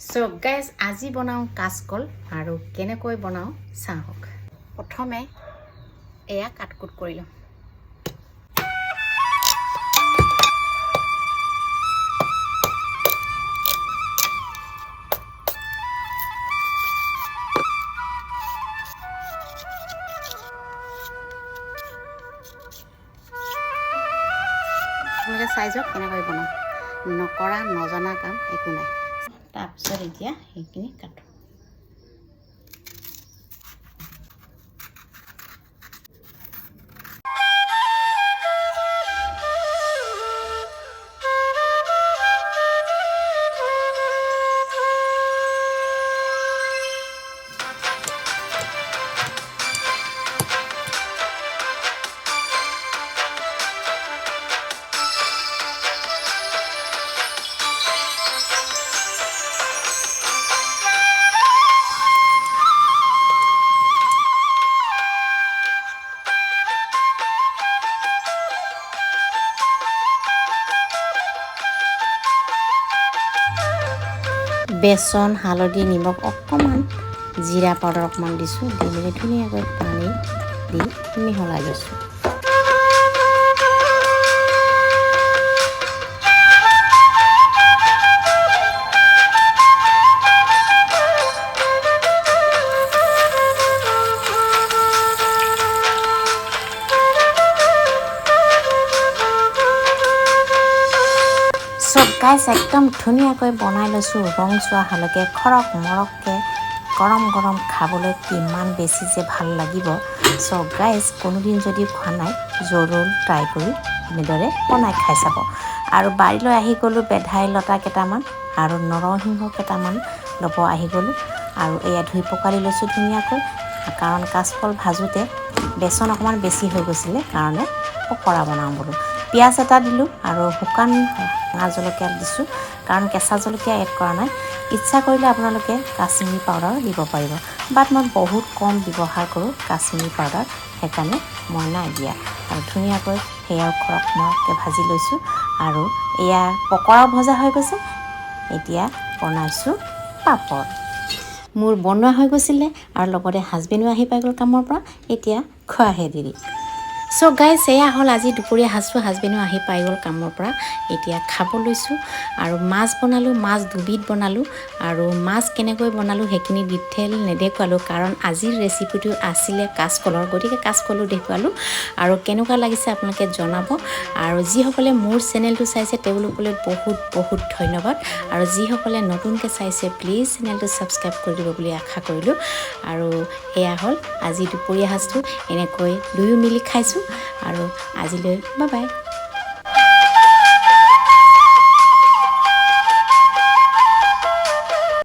চ' guys আজি বনাওঁ কাচকল আৰু কেনেকৈ বনাওঁ চাহক প্ৰথমে এয়া কাটকুট কৰি আপোনালোকে চাই যাওক কেনেকৈ বনাওঁ। নকৰা নজনা কাম একো নাই। তাৰপিছত এতিয়া সেইখিনি কাটো বেচন, হালধি, নিমখ অকণমান জিৰা পাউডাৰ অকণমান দিছোঁ। দি মেলি ধুনীয়াকৈ পানী দি মিহলাই লৈছোঁ। চব গাইজ একদম ধুনীয়াকৈ বনাই লৈছোঁ ৰং চোৱাহালৈকে খৰক মৰককৈ গৰম গৰম খাবলৈ কিমান বেছি যে ভাল লাগিব। চব গাইজ কোনোদিন যদি খোৱা নাই জৰুৰ ট্ৰাই কৰি এনেদৰে বনাই খাই চাব। আৰু বাৰীলৈ আহি গ'লোঁ ভেদাইলতা কেইটামান আৰু নৰসিংহ কেইটামান ল'ব আহি গ'লোঁ। আৰু এয়া ধুই পখালি লৈছোঁ ধুনীয়াকৈ। কাৰণ কাচকল ভাজোঁতে বেচন অকণমান বেছি হৈ গৈছিলে কাৰণে পকৰা বনাওঁ বোলো। পিঁয়াজ এটা দিলোঁ আৰু শুকান ৰঙা জলকীয়া দিছোঁ কাৰণ কেঁচা জলকীয়া এড কৰা নাই। ইচ্ছা কৰিলে আপোনালোকে কাশ্মীৰী পাউডাৰ দিব পাৰিব। বাট মই বহুত কম ব্যৱহাৰ কৰোঁ কাশ্মীৰী পাউডাৰ সেইকাৰণে মই নাই দিয়া। আৰু ধুনীয়াকৈ সেয়াও খৰক মৰককৈ ভাজি লৈছোঁ। আৰু এয়া পকৰাও ভজা হৈ গৈছে এতিয়া বনাইছোঁ পাপৰ। মোৰ বনোৱা হৈ গৈছিলে আৰু লগতে হাজবেণ্ডো আহি পাই গ'ল কামৰ পৰা এতিয়া খোৱাহে দেৰি। চ' গাইজ এয়া হ'ল আজি দুপৰীয়া সাজটো। হাজবেণ্ডো আহি পাই গ'ল কামৰ পৰা। এতিয়া খাব লৈছোঁ আৰু মাছ বনালোঁ মাছ দুবিধ বনালোঁ আৰু মাছ কেনেকৈ বনালোঁ সেইখিনি ডিটেইল নেদেখুৱালোঁ কাৰণ আজিৰ ৰেচিপিটো আছিলে কাচকলৰ। গতিকে কাচকলো দেখুৱালোঁ আৰু কেনেকুৱা লাগিছে আপোনালোকে জনাব। আৰু যিসকলে মোৰ চেনেলটো চাইছে তেওঁলোকলৈ বহুত বহুত ধন্যবাদ। আৰু যিসকলে নতুনকৈ চাইছে প্লিজ চেনেলটো ছাবস্ক্ৰাইব কৰি দিব বুলি আশা কৰিলোঁ। আৰু এয়া হ'ল আজি দুপৰীয়া সাজটো। এনেকৈ দুয়ো মিলি খাইছোঁ। আৰু আজিলৈ বাই বাই